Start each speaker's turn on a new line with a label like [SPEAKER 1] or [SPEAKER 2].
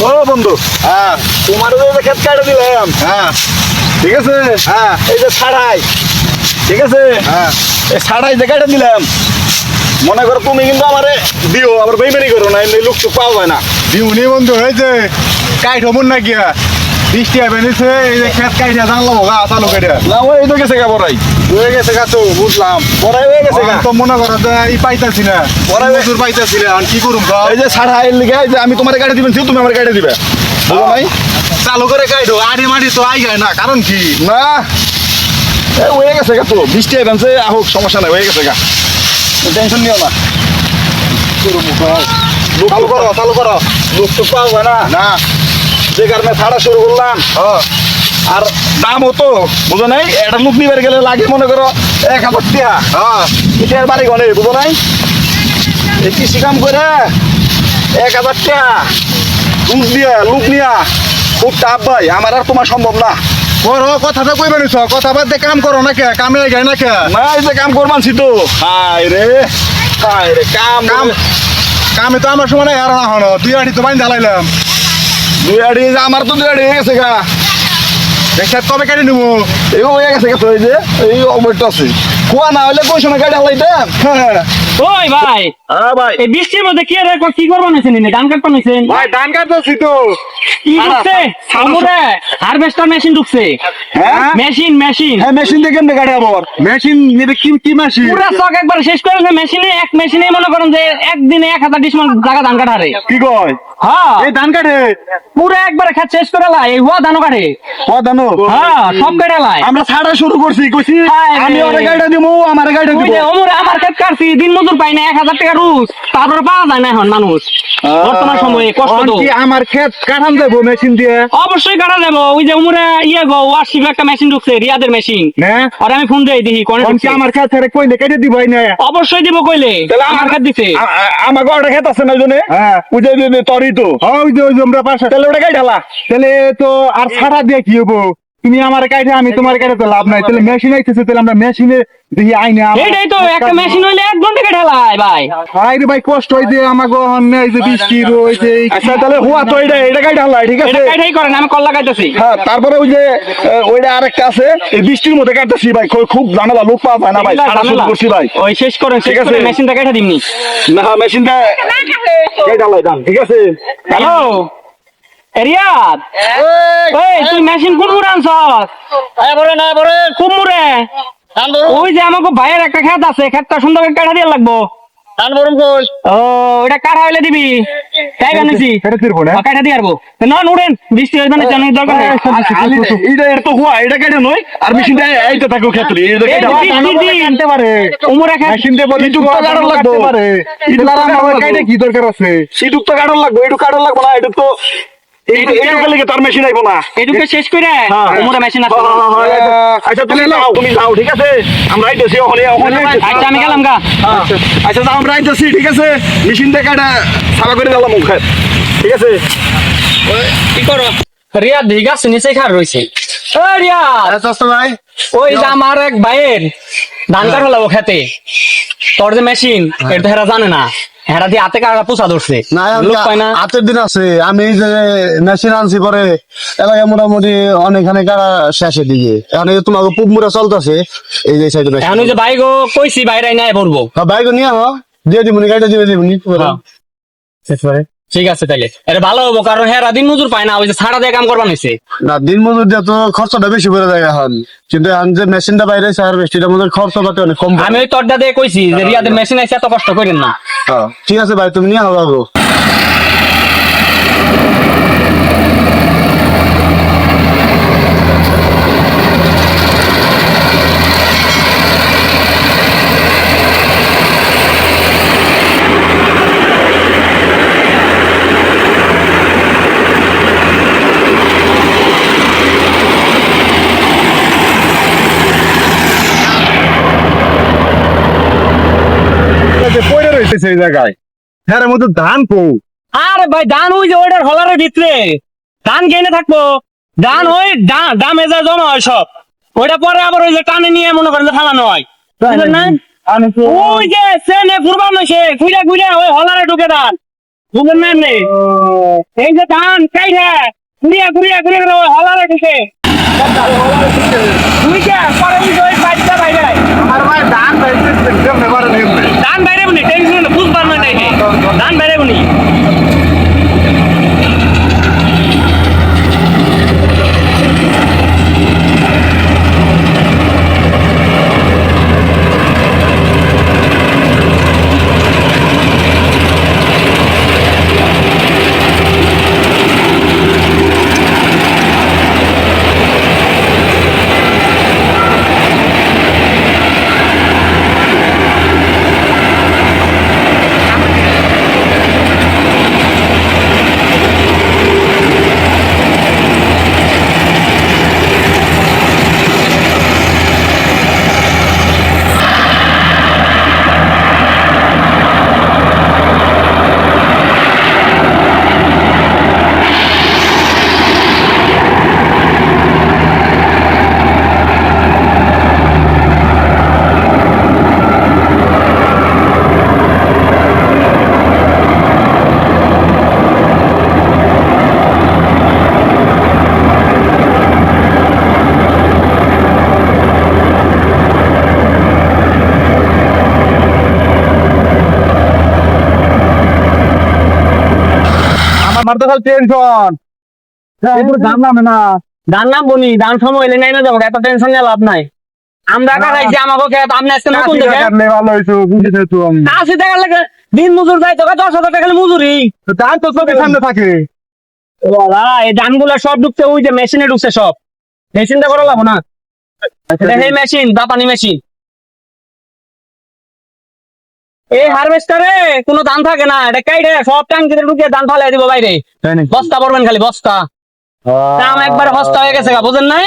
[SPEAKER 1] ও বন্ধু।
[SPEAKER 2] হ্যাঁ।
[SPEAKER 1] তোমার ক্ষেত কাটে দিলাম।
[SPEAKER 2] হ্যাঁ।
[SPEAKER 1] ঠিক আছে?
[SPEAKER 2] হ্যাঁ।
[SPEAKER 1] এই যে ছাড়াই। ঠিক আছে?
[SPEAKER 2] হ্যাঁ।
[SPEAKER 1] এই ছাড়াই যে কাটে দিলাম। মনে করো তুমি কিন্তু আমারে দিও আবার বেইমানি করো না এমনি লোক চুপ পাওয়া যায় না।
[SPEAKER 2] দিউনি বন্ধু হয়েছে। কাইট হমন না গিয়া। বৃষ্টি হবে নিছে এই যে খেত কাইটা জানলাম গা চালু করে
[SPEAKER 1] না ওই তো গেছে গা বড়াই।
[SPEAKER 2] হয়ে গেছে গা তো বুঝলাম।
[SPEAKER 1] বড়াই হয়ে গেছে গা।
[SPEAKER 2] তো মনে করো যে এই পাইতাছি না।
[SPEAKER 1] পরে-
[SPEAKER 2] মজুর পাইতাছি না কি করুম
[SPEAKER 1] এই যে ছাড়াই লিগে এই যে আমি তোমার গাড়ি দিবেন তুমি আমার গাড়ি দিবে। বুঝো নাই?
[SPEAKER 2] চালু করে কাইটো আড়ি মাড়ি তো আই যায় না কারণ কি?
[SPEAKER 1] না। হয়ে গেছে গা তো বৃষ্টি এভেন্সে আহুক সমস্যা নাই হয়ে গেছে গা। টেনশন নিও না।
[SPEAKER 2] চালু করো চালু করো।
[SPEAKER 1] লোক তো পাওয়া না
[SPEAKER 2] না।
[SPEAKER 1] যে কারণে ছাড়া শুরু করলাম।
[SPEAKER 2] হ্যাঁ।
[SPEAKER 1] আর দাম হতো বুঝো নাই এটা লোক নিবার গেলে লাগে মনে করো এক হাজার টিয়া
[SPEAKER 2] হ্যাঁ।
[SPEAKER 1] ইটার বাড়ি গনে বুঝো নাই? কৃষি কাম করে এক হাজার টিয়া লুক দিয়া লুক নিয়া খুব টাপ ভাই আমার আর তোমার সম্ভব না।
[SPEAKER 2] করো কথাটা কই বেরিয়েছ কথা বাদ দিয়ে কাম করো না কে কামে গায় না কে
[SPEAKER 1] না এই যে কাম করবানছি তো। হাই রে হাই রে কাম
[SPEAKER 2] কাম
[SPEAKER 1] কাম
[SPEAKER 2] কামে তো আমার সময় আর না হলো দুই আড়ি তো বাইন ঢালাইলাম
[SPEAKER 1] দুই আড়ি আমার তো দুই আড়ি হয়ে গেছে গা।
[SPEAKER 2] কবে কেটে নিবো?
[SPEAKER 1] এই হয়ে গেছে গেছে ওই যে এই অবৈধ আছে। কুয়া না হলে কোন সময় গাড়ি হ্যাঁ।
[SPEAKER 3] ওই ভাই
[SPEAKER 1] হ্যাঁ ভাই।
[SPEAKER 3] এই বৃষ্টির মধ্যে কি রে কি করব নিছেন ইনি ধান কাটবো নিছেন
[SPEAKER 2] ভাই ধান কাটতেছি তো।
[SPEAKER 3] কি ঢুকছে সামুরে হারভেস্টার মেশিন ঢুকছে।
[SPEAKER 1] হ্যাঁ?
[SPEAKER 3] মেশিন মেশিন
[SPEAKER 1] হ্যাঁ মেশিন দিয়ে কেমনে গাড়ি আবার?
[SPEAKER 2] মেশিন নিবে কি কি মেশিন
[SPEAKER 3] পুরা স্টক একবার শেষ করেছে মেশিনে এক মেশিনে মনে করেন যে একদিনে এক হাজার ডিসমান জায়গা ধান কাটারে
[SPEAKER 1] কি কয়?
[SPEAKER 3] হ্যাঁ।
[SPEAKER 2] এই ধান কাটে।
[SPEAKER 3] পুরা একবার খাত শেষ করে লাই এই হুয়া ধানও কাটে। হ্যাঁ সব কেটে লাই।
[SPEAKER 1] আমরা ছাড়া শুরু করছি কইছি আমি ওরে গাড়িটা দিমু আমার গাড়িটা
[SPEAKER 3] ওই
[SPEAKER 1] দিব।
[SPEAKER 3] আমার ক্ষেত কাটছি দিন মজুর পাই না এক হাজার টাকা রুজ তারপরে পাওয়া যায় না এখন মানুষ। বর্তমান সময়ে কষ্ট তো।
[SPEAKER 2] কি আমার ক্ষেত কাটান দেবো মেশিন দিয়ে?
[SPEAKER 3] অবশ্যই কাটা যাব। ওই যে উমরে ইয়ে গো একটা মেশিন ঢুকছে রিয়াদের মেশিন। আর আমি ফোন দেই কোনে
[SPEAKER 2] কি আমার ছেড়ে কইলে কেটে দিবই না।
[SPEAKER 3] অবশ্যই দিব কইলে।
[SPEAKER 1] তাহলে
[SPEAKER 3] আমার কাছে দিছে।
[SPEAKER 1] আ- আ- আমাকে খেত আছে না
[SPEAKER 2] হ্যাঁ।
[SPEAKER 1] ওই যে- তরি
[SPEAKER 2] ওই তো। ওই তো আমরা পাশে
[SPEAKER 1] তাহলে ওটা গাড়ি ঢালা?
[SPEAKER 2] তাহলে তো আর ছাড়া দিয়ে কি হব? তুমি আমার কাটে আমি তোমার কাটে তো লাভ নাই। তাহলে মেশিন আইতেছে তাহলে আমরা মেশিনে দেখি আইনে
[SPEAKER 3] এইটাই তো একটা মেশিন হইলে এক ঘণ্টা কেটে লাই ভাই।
[SPEAKER 2] আরে ভাই কষ্ট হই যে আমাকে অন্য এই যে বৃষ্টি রয়েছে
[SPEAKER 1] আচ্ছা তাহলে হুয়া তো এটা এটা গাড়ি ঢালা ঠিক আছে
[SPEAKER 3] এটা
[SPEAKER 1] আছে?
[SPEAKER 3] কাইটাই করেন আমি কল লাগাইতেছি
[SPEAKER 1] হ্যাঁ তারপরে ওই যে ওইটা আরেকটা আছে এই বৃষ্টির মধ্যে কাটতেছি ভাই খুব- খুব ঝামেলা লোক পাওয়া যায় না ভাই ছাড়া শুরু করছি ভাই।
[SPEAKER 3] ওই শেষ করেন
[SPEAKER 1] ঠিক আছে।
[SPEAKER 3] মেশিনটা কেটে দিমনি।
[SPEAKER 1] না মেশিনটা গাড়ি ঢালাই দাম ঠিক আছে?
[SPEAKER 3] হ্যালো রিয়াদ? ওই তুই মেশিন কোন মুরে আনছস কোন মুরে ওই যে আমাকে ভাইয়ের একটা ক্ষেত আছে ক্ষেতটা সুন্দর করে কাটা দিয়ে লাগবো। ও ওটা কাটা হইলে দিবি। তাই
[SPEAKER 2] এটা ফিরবো না
[SPEAKER 3] কাটা দিয়ে আসব না নুড়েন। বৃষ্টি হইবে না জানার দরকার
[SPEAKER 1] এটা এর তো হুয়া এটা নয়। আর মেশিনটা এইটা থাকো ক্ষেত্রে এটা
[SPEAKER 3] এই
[SPEAKER 2] কাটতে পারে।
[SPEAKER 3] উমরে ক্ষেত
[SPEAKER 2] মেশিন দিয়ে বলে
[SPEAKER 1] তো লাগবো।
[SPEAKER 2] পারে। কাটে কি দরকার আছে
[SPEAKER 1] সিটুক তো কাটার লাগবে। এটুক কাটার লাগবে না এটা তো তার মেশিন আইবো না।
[SPEAKER 3] এটুকু শেষ করে
[SPEAKER 1] হ্যাঁ।
[SPEAKER 3] উমরে মেশিন আছে।
[SPEAKER 1] হ্যাঁ, হ্যাঁ, হ্যাঁ, আচ্ছা তুমি যাও তুমি যাও ঠিক আছে? আমরা আইতেছি ওখানে ওখানে
[SPEAKER 3] আচ্ছা আমি গেলাম গা।
[SPEAKER 1] হ্যাঁ। আচ্ছা যাও আমরা আইতেছি ঠিক আছে? মেশিন থেকে এটা সাবা করে দিলাম মুখে। ঠিক আছে?
[SPEAKER 3] কি করো? রিয়া দিঘা নিচে খার রইছে। ও রিয়া!
[SPEAKER 2] ভাই।
[SPEAKER 3] ওই যে আমার এক ভাইয়ের ধান হলো খেতে তোর যে মেশিন এটা হেরা জানে না। হেরা দিয়ে হাতে কাটা পোষা ধরছে। লোক পায় না।
[SPEAKER 4] হাতের দিন আছে আমি যে মেশিন আনছি পরে এলাকায় মোটামুটি অনেকখানে কারা শেষে দিকে এখন এই তোমাকে পুবমুরা চলতেছে এই যে সাইডে
[SPEAKER 3] এখন যে গো কইছি বাইরে নাই পড়ব।
[SPEAKER 4] বাইক নিয়ে আহ দিয়ে দিবনি গাড়িটা দিয়ে দিবনি
[SPEAKER 3] হ্যাঁ। ঠিক আছে তাইলে। এটা ভালো হব কারণ হ্যাঁ দিন মজুর পায় না ওই যে ছাড়া দিয়ে কাম করবা নিছে
[SPEAKER 4] না দিন মজুর দিয়ে তো খরচটা বেশি পড়ে যায় এখন। কিন্তু এখন যে মেশিনটা বাইরে আছে আর মজুর খরচ পাতে অনেক কম
[SPEAKER 3] আমি ওই তরটা দিয়ে কইছি যে রিয়াদের মেশিন আছে এত কষ্ট করেন না।
[SPEAKER 4] হ্যাঁ, ঠিক আছে ভাই তুমি নিয়ে আহ
[SPEAKER 2] রয়েছে সেই জায়গায়। হ্যাঁ মধ্যে ধান পো
[SPEAKER 3] আরে ভাই ধান ওই যে ওইটার হলারের ভিতরে। ধান কেনে থাকব। ধান ওই দামে যা জমা হয় সব। ওইটা পরে আবার ওই যে টানে নিয়ে মনে করেন ফালানো হয়। না? ওই যে সেনে কুরবান হয়েছে ঘুরে ঘুরে ওই হলারে ঢুকে ধান বুঝেন না নে এই যে ধান কাইটা ঘুরিয়া ঘুরিয়া ঘুরিয়া তুমি কে পরে বুঝো ওই বাইরটা বাইরে
[SPEAKER 2] আমার ভাই ধান ভাই কেমনে করে নেমে
[SPEAKER 3] ধান বাইরে বনি টেনশন না বুঝ পারবে না এই ধান
[SPEAKER 2] আমার তো টেনশন নামে না।
[SPEAKER 3] ধান নাম বনি সময় এলে নাই না যাব এত টেনশন নিয়ে লাভ নাই। আমরা কাটাইছি আমাকে খেত আপনি আজকে নতুন
[SPEAKER 2] আশি
[SPEAKER 3] দেখে
[SPEAKER 2] ভালো হয়েছে বুঝে তো আমি।
[SPEAKER 3] আশি টাকা লাগে দিন মজুর যাই তোকে দশ হাজার টাকা মজুরি?
[SPEAKER 2] ধান তো চোখের সামনে থাকে।
[SPEAKER 3] বাবা এই ধানগুলো সব ঢুকছে ওই যে মেশিনে ঢুকছে সব। মেশিনটা করা লাগবো না? সেই মেশিন দাপানি মেশিন। এই হারভেস্টারে কোনো ধান থাকে না এটা কাইডে সব ট্যাঙ্কিতে ঢুকিয়ে ধান ফালাই দিব বাইরে। বস্তা পড়বেন খালি বস্তা। দাম একবার সস্তা হয়ে গেছে গা বুঝেন নাই?